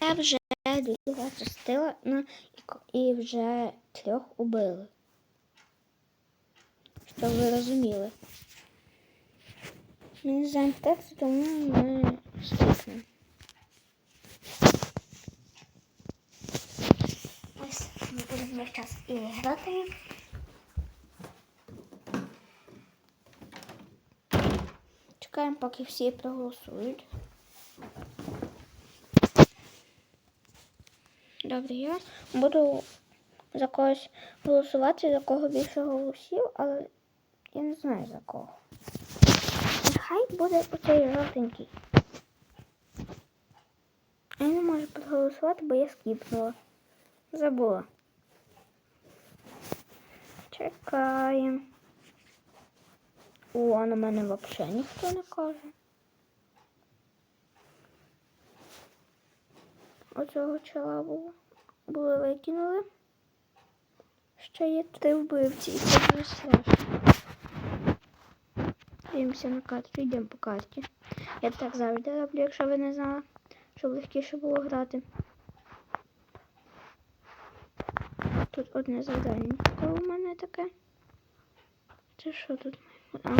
Я вже частина ну, і вже трьох убили. Щоб ви розуміли. Ми не знаємо тексту, тому ми скіпнемо. Ось ми будемо час і грати. Чекаємо, поки всі проголосують. Добре, я буду за когось голосувати, за кого більше голосів, але я не знаю за кого. Нехай буде оцей жовтенький. Я не можу проголосувати, бо я скіпнула. Забула. Чекаємо. О, на мене взагалі ніхто не каже. Оцього чола було. Були викинули. Ще є три вбивці, і це дуже страшно. Дивимося на карту, йдемо по карті. Я так завжди роблю, якщо ви не знали, щоб легкіше було грати. Тут одне завдання у мене таке. Це що тут? А,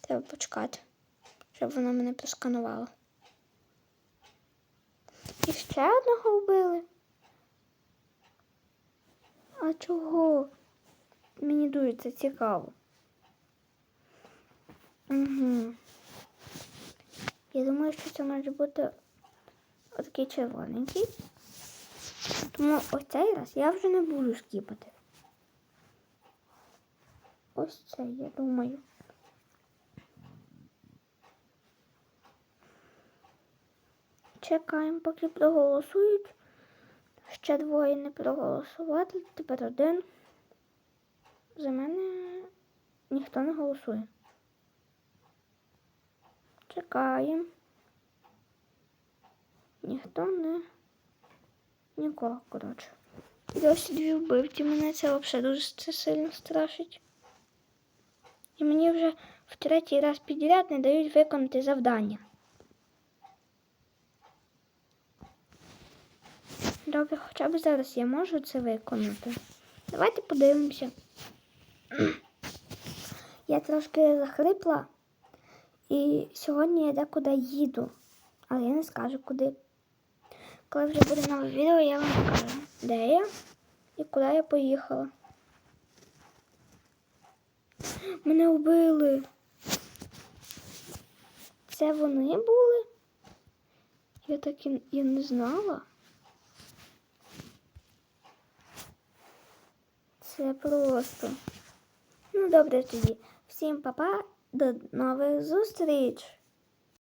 треба почекати, щоб воно мене просканувало. І ще одного вбили. А чого? Мені це цікаво. Угу. Я думаю, що це може бути отакий червоненький. Тому ось цей раз я вже не буду скіпати. Ось це, я думаю. Чекаємо, поки проголосують. Ще двоє не проголосували, тепер один. За мене ніхто не голосує. Чекаємо. Ніхто не. Нікого, коротше. Досі дві вбивці. Мене це взагалі дуже це сильно страшить. І мені вже в третій раз підряд не дають виконати завдання. Добре, хоча б зараз я можу це виконати. Давайте подивимося. Я трошки захрипла, і сьогодні я декуди їду, але я не скажу куди. Коли вже буде нове відео, я вам покажу, де я і куди я поїхала. Мене вбили. Це вони були? Я так і я не знала. Це просто. Ну, добре тоді. Всім па-па, до нових зустріч!